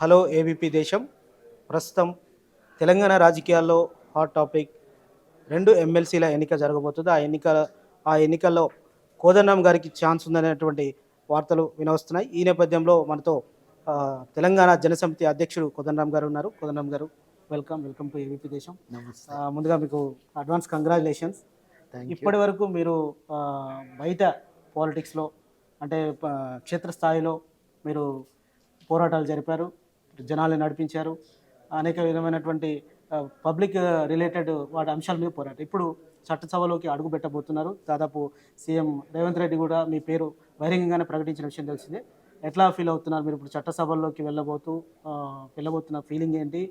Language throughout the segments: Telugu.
హలో ఏబీపీ దేశం. ప్రస్తుతం తెలంగాణ రాజకీయాల్లో హాట్ టాపిక్ రెండు ఎమ్మెల్సీల ఎన్నిక జరగబోతుంది. ఆ ఎన్నిక ఆ ఎన్నికల్లో కోదండరామ్ గారికి ఛాన్స్ ఉందనేటువంటి వార్తలు వినవస్తున్నాయి. ఈ నేపథ్యంలో మనతో తెలంగాణ జనసమితి అధ్యక్షుడు కోదండరామ్ గారు ఉన్నారు. కోదండరామ్ గారు వెల్కమ్ వెల్కమ్ టు ఏబీపీ దేశం. ముందుగా మీకు అడ్వాన్స్ కంగ్రాచులేషన్స్ ఇప్పటి వరకు మీరు బయట పాలిటిక్స్లో అంటే క్షేత్రస్థాయిలో మీరు పోరాటాలు జరిపారు. జనాల్ని నడిపించారు. అనేక విధమైనటువంటి పబ్లిక్ రిలేటెడ్ వాటి అంశాల మీద పోరాటం. ఇప్పుడు చట్టసభలోకి అడుగు పెట్టబోతున్నారు. దాదాపు సీఎం రేవంత్ రెడ్డి కూడా మీ పేరు బహిరంగంగానే ప్రకటించిన విషయం తెలిసిందే. ఎట్లా ఫీల్ అవుతున్నారు మీరు ఇప్పుడు చట్టసభల్లోకి వెళ్ళబోతూ? వెళ్ళబోతున్న ఫీలింగ్ ఏంటి?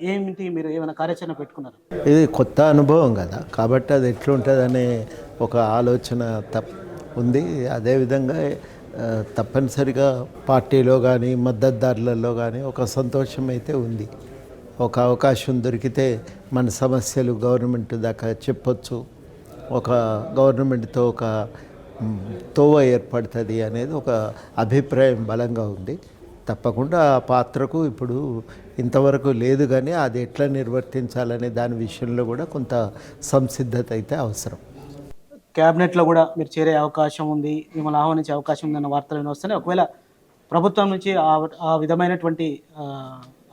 ఏమిటి మీరు ఏమైనా కార్యాచరణ పెట్టుకున్నారు? ఇది కొత్త అనుభవం కదా. కాబట్టి అది ఎట్లుంటుందనే ఒక ఆలోచన తప్ ఉంది. అదేవిధంగా తప్పనిసరిగా పార్టీలో కానీ మద్దతుదారులలో కానీ ఒక సంతోషం అయితే ఉంది. ఒక అవకాశం దొరికితే మన సమస్యలు గవర్నమెంట్ దాకా చెప్పొచ్చు. ఒక గవర్నమెంట్తో ఒక తోవ ఏర్పడుతుంది అనేది ఒక అభిప్రాయం బలంగా ఉంది. తప్పకుండా ఆ పాత్రకు ఇప్పుడు ఇంతవరకు లేదు కానీ అది ఎట్లా నిర్వర్తించాలనే దాని విషయంలో కూడా కొంత సంసిద్ధత అయితే అవసరం. క్యాబినెట్లో కూడా మీరు చేరే అవకాశం ఉంది మిమ్మల్ని ఆహ్వానించే అవకాశం ఉందన్న వార్తలు వినొస్తున్నాయి ఒకవేళ ప్రభుత్వం నుంచి ఆ ఆ విధమైనటువంటి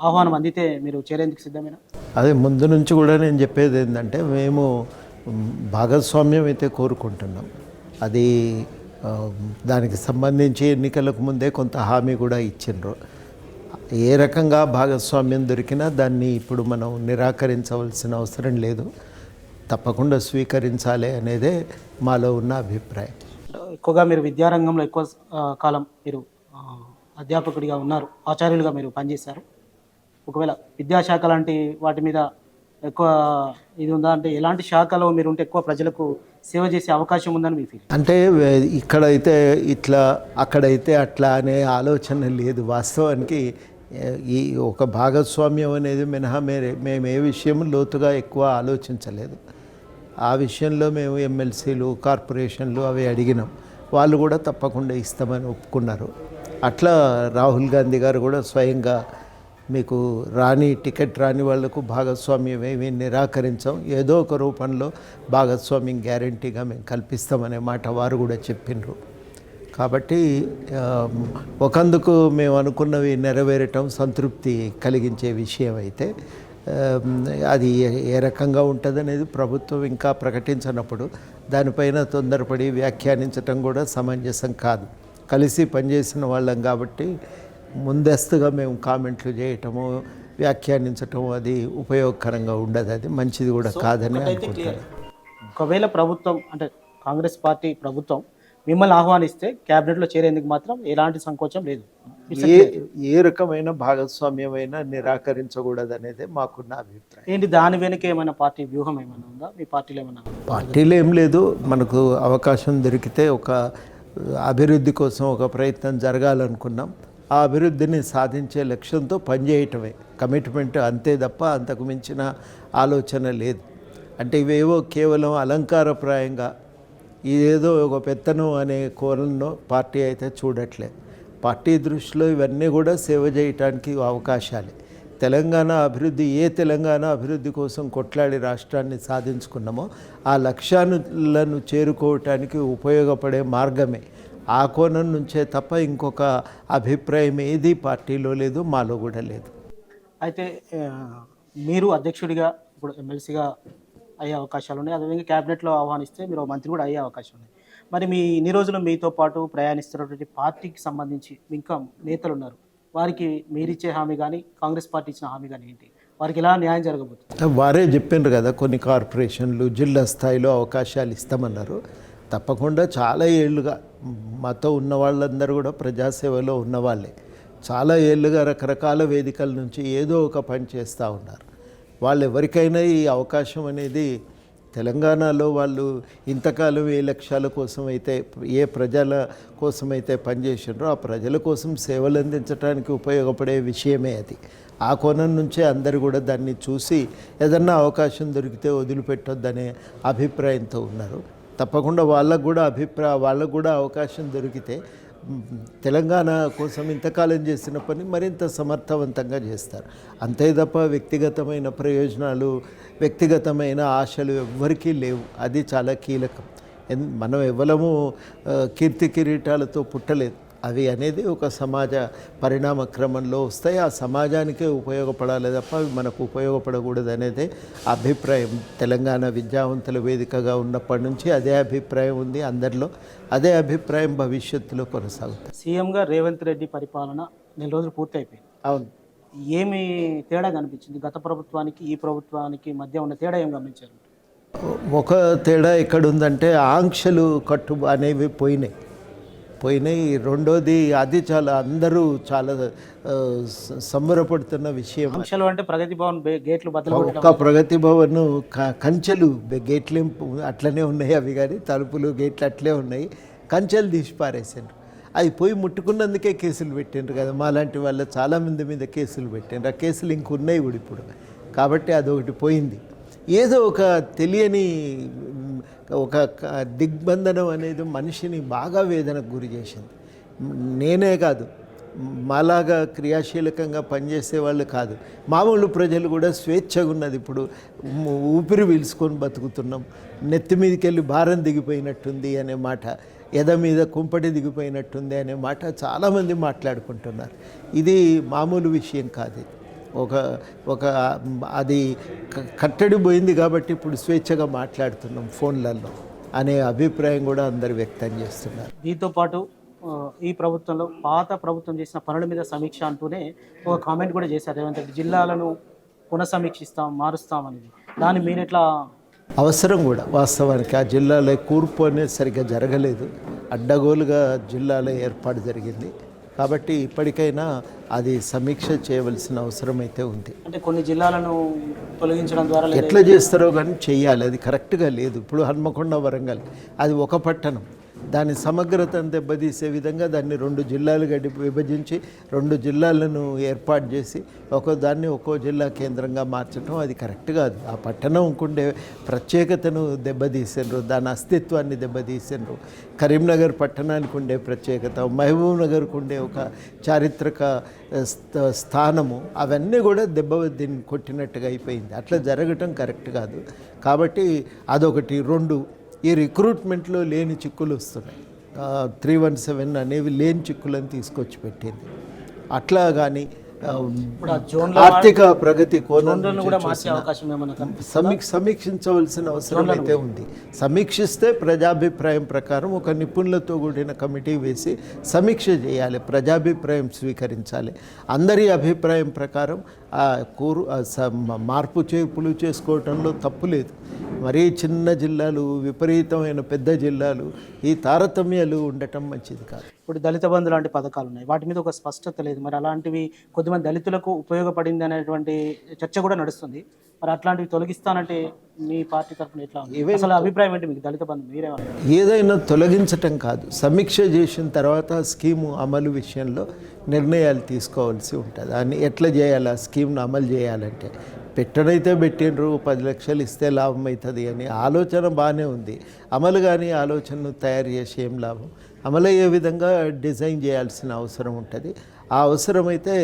ఆహ్వానం అందితే మీరు చేరేందుకు సిద్ధమేనా? అదే ముందు నుంచి కూడా నేను చెప్పేది ఏంటంటే మేము భాగస్వామ్యం అయితే కోరుకుంటున్నాం. అది దానికి సంబంధించి ఎన్నికలకు ముందే కొంత హామీ కూడా ఇచ్చిండ్రు. ఏ రకంగా భాగస్వామ్యం దొరికినా దాన్ని ఇప్పుడు మనం నిరాకరించవలసిన అవసరం లేదు. తప్పకుండా స్వీకరించాలి అనేదే మాలో ఉన్న అభిప్రాయం. ఎక్కువగా మీరు విద్యారంగంలో ఎక్కువ కాలం మీరు అధ్యాపకుడిగా ఉన్నారు ఆచార్యులుగా మీరు పనిచేశారు. ఒకవేళ విద్యాశాఖ లాంటి వాటి మీద ఎక్కువ ఇది ఉందా అంటే ఎలాంటి శాఖలో మీరు ఉంటే ఎక్కువ ప్రజలకు సేవ చేసే అవకాశం ఉందని మీ ఫీల్ అంటే ఇక్కడైతే ఇట్లా అక్కడైతే అట్లా అనే ఆలోచన లేదు. వాస్తవానికి ఈ ఒక భాగస్వామ్యం అనేది మినహా మేరే మేము ఏ విషయం లోతుగా ఎక్కువ ఆలోచించలేదు. ఆ విషయంలో మేము ఎమ్మెల్సీలు కార్పొరేషన్లు అవి అడిగినాం. వాళ్ళు కూడా తప్పకుండా ఇస్తామని ఒప్పుకున్నారు. అట్లా రాహుల్ గాంధీ గారు కూడా స్వయంగా మీకు రాని టికెట్ రాని వాళ్ళకు భాగస్వామ్యం ఏమీ నిరాకరించాం. ఏదో ఒక రూపంలో భాగస్వామ్యం గ్యారంటీగా మేము కల్పిస్తామనే మాట వారు కూడా చెప్పిండ్రు కాబట్టి ఒకందుకు మేము అనుకున్నవి నెరవేరటం సంతృప్తి కలిగించే విషయం అయితే అది ఏ- రకంగా ఉంటుంది అనేది ప్రభుత్వం ఇంకా ప్రకటించినప్పుడు దానిపైన తొందరపడి వ్యాఖ్యానించటం కూడా సమంజసం కాదు. కలిసి పనిచేసిన వాళ్ళం కాబట్టి ముందస్తుగా మేము కామెంట్లు చేయటము వ్యాఖ్యానించటం అది ఉపయోగకరంగా ఉండదు. అది మంచిది కూడా కాదని అనుకుంటాను ఒకవేళ ప్రభుత్వం అంటే కాంగ్రెస్ పార్టీ ప్రభుత్వం మిమ్మల్ని ఆహ్వానిస్తే క్యాబినెట్లో చేరేందుకు మాత్రం ఎలాంటి సంకోచం లేదు. ఏ ఏ రకమైన భాగస్వామ్యమైనా నిరాకరించకూడదు అనేది మాకున్న అభిప్రాయం. ఏంటి దాని వెనుక ఏమైనా పార్టీ వ్యూహం ఏమైనా ఉందా? మీ పార్టీలో ఏమైనా? పార్టీలో ఏం లేదు. మనకు అవకాశం దొరికితే ఒక అభివృద్ధి కోసం ఒక ప్రయత్నం జరగాలనుకున్నాం. ఆ అభివృద్ధిని సాధించే లక్ష్యంతో పనిచేయటమే. కమిట్మెంట్ అంతే తప్ప అంతకు మించిన ఆలోచన లేదు. అంటే ఇవేవో కేవలం అలంకారప్రాయంగా ఇదేదో ఒక పెత్తనం అనే కోణంలో పార్టీ అయితే చూడట్లే. పార్టీ దృష్టిలో ఇవన్నీ కూడా సేవ చేయటానికి అవకాశాలే. తెలంగాణ అభివృద్ధి ఏ తెలంగాణ అభివృద్ధి కోసం కొట్లాడి రాష్ట్రాన్ని సాధించుకున్నామో ఆ లక్ష్యాలను చేరుకోవటానికి ఉపయోగపడే మార్గమే. ఆ కోణం నుంచే తప్ప ఇంకొక అభిప్రాయం ఏది పార్టీలో లేదు మాలో కూడా లేదు. అయితే మీరు అధ్యక్షుడిగా ఇప్పుడు ఎమ్మెల్సీగా అయ్యే అవకాశాలు ఉన్నాయి అదేవిధంగా క్యాబినెట్లో ఆహ్వానిస్తే మీరు మంత్రి కూడా అయ్యే అవకాశం ఉంది. మరి మీ ఇన్ని రోజులు మీతో పాటు ప్రయాణిస్తున్నటువంటి పార్టీకి సంబంధించి ఇంకా నేతలు ఉన్నారు. వారికి మీరిచ్చే హామీ కానీ కాంగ్రెస్ పార్టీ ఇచ్చిన హామీ కానీ ఏంటి? వారికి ఎలా న్యాయం జరగబోతుంది? వారే చెప్పిండ్రు కదా కొన్ని కార్పొరేషన్లు జిల్లా స్థాయిలో అవకాశాలు ఇస్తామన్నారు. తప్పకుండా చాలా ఏళ్ళుగా మాతో ఉన్న వాళ్ళందరూ కూడా ప్రజాసేవలో ఉన్నవాళ్ళే చాలా ఏళ్ళుగా రకరకాల వేదికల నుంచి ఏదో ఒక పని చేస్తూ ఉన్నారు. వాళ్ళు ఎవరికైనా ఈ అవకాశం అనేది తెలంగాణలో వాళ్ళు ఇంతకాలం ఏ లక్ష్యాల కోసం అయితే ఏ ప్రజల కోసం అయితే పనిచేసినారో ఆ ప్రజల కోసం సేవలు అందించడానికి ఉపయోగపడే విషయమే అది. ఆ కోణం నుంచే అందరు కూడా దాన్ని చూసి ఏదన్నా అవకాశం దొరికితే వదిలిపెట్టొద్దనే అభిప్రాయంతో ఉన్నారు. తప్పకుండా వాళ్ళకు కూడా అభిప్రాయ వాళ్ళకు కూడా అవకాశం దొరికితే తెలంగాణ కోసం ఇంతకాలం చేసిన పని మరింత సమర్థవంతంగా చేస్తారు. అంతే తప్ప వ్యక్తిగతమైన ప్రయోజనాలు వ్యక్తిగతమైన ఆశలు ఎవ్వరికీ లేవు. అది చాలా కీలకం. ఎన్- మనం ఎవ్వరము కీర్తి కిరీటాలతో పుట్టలేదు. అవి అనేది ఒక సమాజ పరిణామ క్రమంలో వస్తాయి. ఆ సమాజానికే ఉపయోగపడాలి తప్ప అవి మనకు ఉపయోగపడకూడదు అనేది అభిప్రాయం. తెలంగాణ విద్యావంతుల వేదికగా ఉన్నప్పటి నుంచి అదే అభిప్రాయం ఉంది. అందరిలో అదే అభిప్రాయం భవిష్యత్తులో కొనసాగుతుంది. సీఎంగా రేవంత్ రెడ్డి పరిపాలన నెల రోజులు పూర్తి అయిపోయింది అవును. ఏమి తేడా కనిపించింది? గత ప్రభుత్వానికి ఈ ప్రభుత్వానికి మధ్య ఉన్న తేడా ఏం గమనించారు? ఒక తేడా ఎక్కడ ఉందంటే ఆంక్షలు కట్టు అనేవి పోయినాయి. పోయినాయి. రెండోది అది చాలా అందరూ చాలా సంబరపడుతున్న విషయం. అంటే ప్రగతి భవన్ గేట్లు ఒక్క ప్రగతి భవన్ కంచెలు గేట్లు అట్లనే ఉన్నాయి అవి కానీ తలుపులు గేట్లు అట్లే ఉన్నాయి. కంచెలు తీసి పారేసారు అవి పోయి ముట్టుకున్నందుకే కేసులు పెట్టిండ్రు కదా. మాలాంటి వాళ్ళ చాలామంది మీద కేసులు పెట్టిండ్రు. ఆ కేసులు ఇంకున్నాయి కూడా ఇప్పుడు. కాబట్టి అదొకటి పోయింది. ఏదో ఒక తెలియని ఒక దిగ్బంధనం అనేది మనిషిని బాగా వేదనకు గురి చేసింది. నేనే కాదు మాలాగా క్రియాశీలకంగా పనిచేసే వాళ్ళు కాదు. మామూలు ప్రజలు కూడా స్వేచ్ఛగా ఉన్నది ఇప్పుడు. ఊపిరి పీల్చుకొని బతుకుతున్నాం. నెత్తి మీదకి వెళ్ళి భారం దిగిపోయినట్టుంది అనే మాట ఎద మీద కుంపటి దిగిపోయినట్టుంది అనే మాట చాలామంది మాట్లాడుకుంటున్నారు. ఇది మామూలు విషయం కాదు ఒక ఒక అది కట్టడి పోయింది కాబట్టి ఇప్పుడు స్వేచ్ఛగా మాట్లాడుతున్నాం ఫోన్లలో అనే అభిప్రాయం కూడా అందరు వ్యక్తం చేస్తున్నారు. దీంతో పాటు ఈ ప్రభుత్వంలో పాత ప్రభుత్వం చేసిన పనుల మీద సమీక్ష అంటూనే ఒక కామెంట్ కూడా చేశారు రెడ్డి. జిల్లాలను పునఃసమీక్షిస్తాం మారుస్తాం అనేది దాన్ని మీరు ఎట్లా? అవసరం కూడా వాస్తవానికి. ఆ జిల్లాలో కూర్పు అనేది సరిగ్గా జరగలేదు. అడ్డగోలుగా జిల్లాలో ఏర్పాటు జరిగింది. కాబట్టి ఇప్పటికైనా అది సమీక్ష చేయవలసిన అవసరం అయితే ఉంది. అంటే కొన్ని జిల్లాలను తొలగించడం ద్వారా ఎట్లా చేస్తారో కానీ చెయ్యాలి. అది కరెక్ట్గా లేదు. ఇప్పుడు హన్మకొండ వరంగల్ అది ఒక పట్టణం. దాని సమగ్రతను దెబ్బతీసే విధంగా దాన్ని రెండు జిల్లాలుగా విభజించి రెండు జిల్లాలను ఏర్పాటు చేసి ఒక్కో దాన్ని ఒక్కో జిల్లా కేంద్రంగా మార్చడం అది కరెక్ట్ కాదు. ఆ పట్టణంకుండే ప్రత్యేకతను దెబ్బతీసిండ్రు దాని అస్తిత్వాన్ని దెబ్బతీసినారు. కరీంనగర్ పట్టణానికి ఉండే ప్రత్యేకత మహబూబ్ నగర్కు ఉండే ఒక చారిత్రక స్థ- స్థానము అవన్నీ కూడా దెబ్బ దీన్ని కొట్టినట్టుగా అయిపోయింది. అట్లా జరగటం కరెక్ట్ కాదు. కాబట్టి అదొకటి. రెండు ఈ రిక్రూట్మెంట్లో లేని చిక్కులు వస్తున్నాయి. త్రీ వన్ సెవెన్ అనేవి లేని చిక్కులను తీసుకొచ్చి పెట్టింది. అట్లా కానీ ఆర్థిక ప్రగతి సమీక్ష సమీక్షించవలసిన అవసరం అయితే ఉంది. సమీక్షిస్తే ప్రజాభిప్రాయం ప్రకారం ఒక నిపుణులతో కూడిన కమిటీ వేసి సమీక్ష చేయాలి ప్రజాభిప్రాయం స్వీకరించాలి. అందరి అభిప్రాయం ప్రకారం ఆ కూరు మార్పు చేర్పులు చేసుకోవటంలో తప్పు లేదు. మరీ చిన్న జిల్లాలు విపరీతమైన పెద్ద జిల్లాలు ఈ తారతమ్యాలు ఉండటం మంచిది కాదు. ఇప్పుడు దళిత బంధు లాంటి పథకాలు ఉన్నాయి. వాటి మీద ఒక స్పష్టత లేదు. మరి అలాంటివి కొద్దిమంది దళితులకు ఉపయోగపడింది అనేటువంటి చర్చ కూడా నడుస్తుంది. మరి అట్లాంటివి తొలగిస్తానంటే మీ పార్టీ తరఫున ఎట్లా అసలు అభిప్రాయం ఏంటి మీకు దళిత బంధు? మీరేమన్నారు ఏదైనా తొలగించటం కాదు. సమీక్ష చేసిన తర్వాత స్కీము అమలు విషయంలో నిర్ణయాలు తీసుకోవాల్సి ఉంటుంది. దాన్ని ఎట్లా చేయాలి? ఆ స్కీమ్ను అమలు చేయాలంటే పెట్టడైతే పెట్టిండ్రు పది లక్షలు ఇస్తే లాభం అవుతుంది అని ఆలోచన బాగానే ఉంది. అమలు కానీ ఆలోచనను తయారు చేసి ఏం లాభం? అమలు అయ్యే విధంగా డిజైన్ చేయాల్సిన అవసరం ఉంటుంది. ఆ అవసరమైతే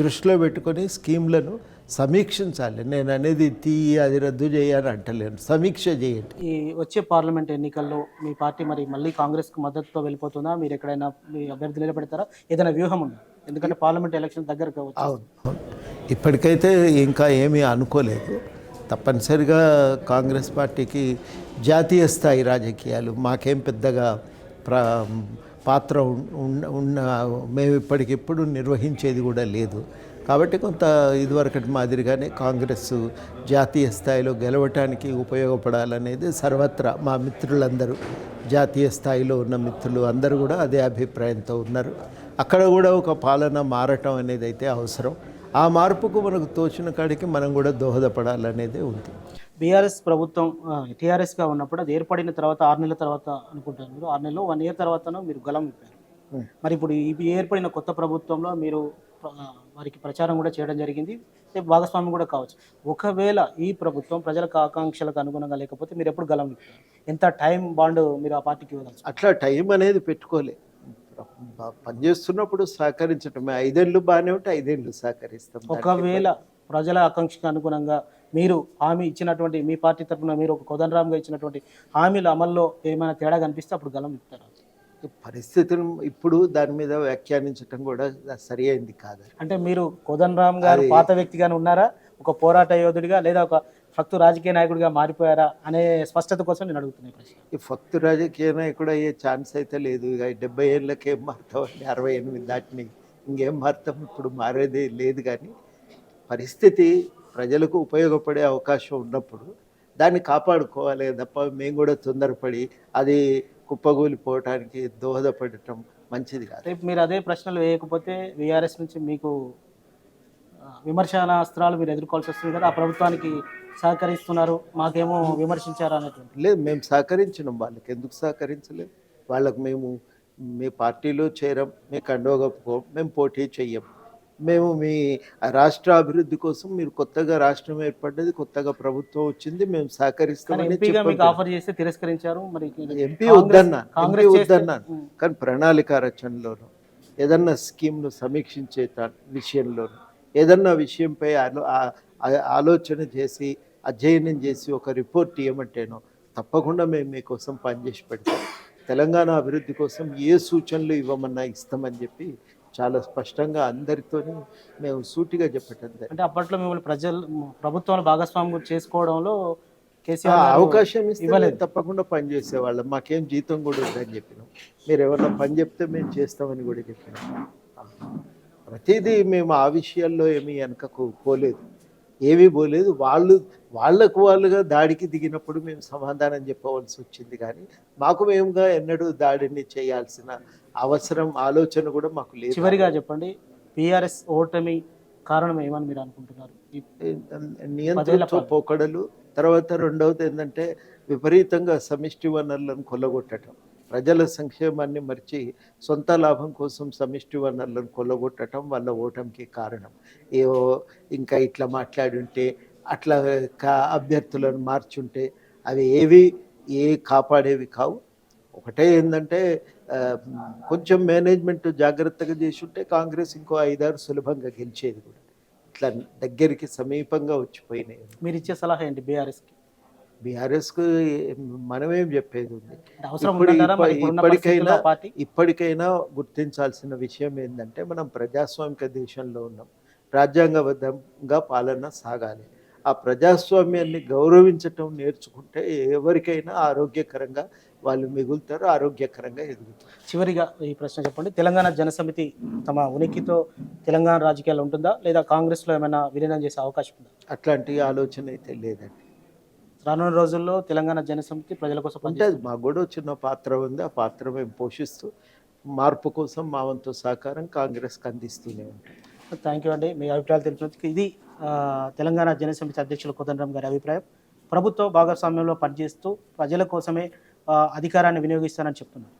దృష్టిలో పెట్టుకొని స్కీమ్లను సమీక్షించాలి. నేను అనేది తీయి అది రద్దు చేయాలని అంటలేను. సమీక్ష చేయండి. ఈ వచ్చే పార్లమెంట్ ఎన్నికల్లో మీ పార్టీ మరి మళ్ళీ కాంగ్రెస్కి మద్దతుతో వెళ్ళిపోతుందా? మీరు ఎక్కడైనా మీ అభ్యర్థి నిలబెడతారా? ఏదైనా వ్యూహం ఉందా? ఎందుకంటే పార్లమెంట్ ఎలక్షన్ దగ్గరకు అవును అవును. ఇప్పటికైతే ఇంకా ఏమీ అనుకోలేదు. తప్పనిసరిగా కాంగ్రెస్ పార్టీకి జాతీయ స్థాయి రాజకీయాలు మాకేం పెద్దగా ప్ర పాత్ర ఉన్న ఉన్న మేము ఇప్పటికిప్పుడు నిర్వహించేది కూడా లేదు. కాబట్టి కొంత ఇదివరకటి మాదిరిగానే కాంగ్రెస్ జాతీయ స్థాయిలో గెలవటానికి ఉపయోగపడాలనేది సర్వత్రా మా మిత్రులందరూ జాతీయ స్థాయిలో ఉన్న మిత్రులు అందరూ కూడా అదే అభిప్రాయంతో ఉన్నారు. అక్కడ కూడా ఒక పాలన మారటం అనేది అయితే అవసరం. ఆ మార్పుకు మనకు తోచిన కాడికి మనం కూడా దోహదపడాలనేదే ఉంది. బీఆర్ఎస్ ప్రభుత్వం టీఆర్ఎస్గా ఉన్నప్పుడు అది ఏర్పడిన తర్వాత ఆరు నెలల తర్వాత అనుకుంటారు మీరు. ఆరు నెలలు వన్ ఇయర్ తర్వాతను మీరు గలం విప్పారు. మరి ఇప్పుడు ఈ ఏర్పడిన కొత్త ప్రభుత్వంలో మీరు వారికి ప్రచారం కూడా చేయడం జరిగింది. భాగస్వామ్యం కూడా కావచ్చు. ఒకవేళ ఈ ప్రభుత్వం ప్రజలకు ఆకాంక్షలకు అనుగుణంగా లేకపోతే మీరు ఎప్పుడు గలం ఎంత టైం బాండ్ మీరు ఆ పార్టీకి ఇవ్వదలుచు అట్లా టైం అనేది పెట్టుకోలే. ప- పనిచేస్తున్నప్పుడు సహకరించటమే. ఐదేళ్ళు బాగానే ఉంటే ఐదేళ్ళు సహకరిస్తాం. ఒకవేళ ప్రజల ఆకాంక్షకు అనుగుణంగా మీరు హామీ ఇచ్చినటువంటి మీ పార్టీ తరఫున మీరు ఒక కోదండరామ్గా ఇచ్చినటువంటి హామీల అమల్లో ఏమైనా తేడా కనిపిస్తే అప్పుడు గలం ఇస్తారు పరిస్థితులు ఇప్పుడు దాని మీద వ్యాఖ్యానించటం కూడా సరి అయింది కాదు. అంటే మీరు కోదండరామ్ గారు పాత వ్యక్తిగానే ఉన్నారా? ఒక పోరాట యోధుడిగా లేదా ఒక ఫక్తు రాజకీయ నాయకుడిగా మారిపోయారా అనే స్పష్టత కోసం నేను అడుగుతున్నాను ఈ ప్రశ్న. ఈ భక్తు రాజకీయ నాయకుడు అయ్యే ఛాన్స్ అయితే లేదు. ఇక డెబ్బై ఏళ్ళకి ఏం మారుతామండి అరవై ఎనిమిది దాటిని ఇంకేం మారుతాం? ఇప్పుడు మారేది లేదు కానీ పరిస్థితి ప్రజలకు ఉపయోగపడే అవకాశం ఉన్నప్పుడు దాన్ని కాపాడుకోవాలి తప్ప మేము కూడా తొందరపడి అది కుప్పగూలిపోవటానికి దోహదపడటం మంచిది కాదు. రేపు మీరు అదే ప్రశ్నలు వేయకపోతే విఆర్ఎస్ నుంచి మీకు ఆ, విమర్శనాస్త్రాలు మీరు ఎదుర్కోవాల్సి వస్తుంది కదా ఆ ప్రభుత్వానికి సహకరిస్తున్నారు మాకేమో విమర్శించారు అనేటువంటి లేదు మేము సహకరించినాం వాళ్ళకి ఎందుకు సహకరించలేదు వాళ్ళకి మేము మీ పార్టీలో చేరం మీ కండోగప్పుకో మేము పోటీ చెయ్యం మేము మీ రాష్ట్ర అభివృద్ధి కోసం మీరు కొత్తగా రాష్ట్రం ఏర్పడ్డది కొత్తగా ప్రభుత్వం వచ్చింది మేము సహకరిస్తామని ఎంపీగా మీకు చెప్పాం. ఆఫర్ చేస్తే తిరస్కరించారు మరి ఎంపీ కాంగ్రెస్- వద్దన్నా కాంగ్రెస్ చేస్తే- వద్దన్నా. కానీ ప్రణాళిక రచనలోను ఏదన్నా స్కీమ్ను సమీక్షించే తా- విషయంలోను ఏదన్నా విషయంపై ఆలో ఆలోచన చేసి అధ్యయనం చేసి ఒక రిపోర్ట్ ఇవ్వమంటేనో తప్పకుండా మేము మీకోసం పనిచేసి పెడతాం. తెలంగాణ అభివృద్ధి కోసం ఏ సూచనలు ఇవ్వమన్నా ఇస్తామని చెప్పి చాలా స్పష్టంగా అందరితోని మేము సూటిగా చెప్పటం. అంటే అప్పట్లో మిమ్మల్ని ప్రజలు ప్రభుత్వంలో భాగస్వామ్యం చేసుకోవడంలో అవకాశం ఇస్తే తప్పకుండా పని చేసేవాళ్ళం మాకేం జీతం కూడా ఉందని చెప్పినాం. మీరు ఎవరన్నా పని చెప్తే మేము చేస్తామని కూడా చెప్పినాం. ప్రతిదీ మేము ఆ విషయాల్లో ఏమీ వెనకకు పోలేదు. ఏమీ పోలేదు. వాళ్ళు వాళ్ళకు వాళ్ళుగా దాడికి దిగినప్పుడు మేము సమాధానం చెప్పవలసి వచ్చింది కానీ మాకు మేముగా ఎన్నడూ దాడిని చేయాల్సిన అవసరం ఆలోచన కూడా మాకు లేదు. చివరిగా చెప్పండి. పిఆర్ఎస్ ఓటమి కారణం ఏమని మీరు అనుకుంటున్నారు? పాలన. పోకడలు తర్వాత రెండవది ఏంటంటే విపరీతంగా సమిష్టి వనరులను కొల్లగొట్టడం ప్రజల సంక్షేమాన్ని మర్చి సొంత లాభం కోసం సమిష్టి వనరులను కొల్లగొట్టడం వల్ల ఓటమికి కారణం. ఏవో ఇంకా ఇట్లా మాట్లాడుంటే అట్లా కా- అభ్యర్థులను మార్చుంటే అవి ఏవి ఏ కాపాడేవి కావు. ఒకటే ఏంటంటే కొంచెం మేనేజ్మెంట్ జాగ్రత్తగా చేసి ఉంటే కాంగ్రెస్ ఇంకో ఐదారు సులభంగా గెలిచేది కూడా. ఇట్లా దగ్గరికి సమీపంగా వచ్చిపోయినాయి. మీరు ఇచ్చే సలహా ఏంటి బీఆర్ఎస్కి? బీఆర్ఎస్కు మనమేం చెప్పేది ఉంది. ఇప్పటికైనా ఇప్పటికైనా గుర్తించాల్సిన విషయం ఏంటంటే మనం ప్రజాస్వామిక దేశంలో ఉన్నాం. రాజ్యాంగబద్ధంగా పాలన సాగాలి. ఆ ప్రజాస్వామ్యాన్ని గౌరవించటం నేర్చుకుంటే ఎవరికైనా ఆరోగ్యకరంగా వాళ్ళు మిగులుతారు ఆరోగ్యకరంగా ఎదుగుతారు. చివరిగా ఈ ప్రశ్న చెప్పండి. తెలంగాణ జనసమితి తమ ఉనికితో తెలంగాణ రాజకీయాలు ఉంటుందా? లేదా కాంగ్రెస్లో ఏమైనా విలీనం చేసే అవకాశం ఉందా? అట్లాంటి ఆలోచన అయితే లేదండి. రానున్న రోజుల్లో తెలంగాణ జనసమితి ప్రజల కోసం ఉంటుంది. మాకు కూడా చిన్న పాత్ర ఉంది. ఆ పాత్ర మేము పోషిస్తూ మార్పు కోసం మా వంతు సహకారం కాంగ్రెస్కి అందిస్తూనే ఉంటాం. థ్యాంక్ యూ అండి. మీ అభిప్రాయాలు తెలిపినందుకు ఇది తెలంగాణ జనసమితి అధ్యక్షులు కోదండరామ్ గారి అభిప్రాయం. ప్రభుత్వ భాగస్వామ్యంలో పనిచేస్తూ ప్రజల కోసమే అధికారాన్ని వినియోగిస్తానని చెప్తున్నారు.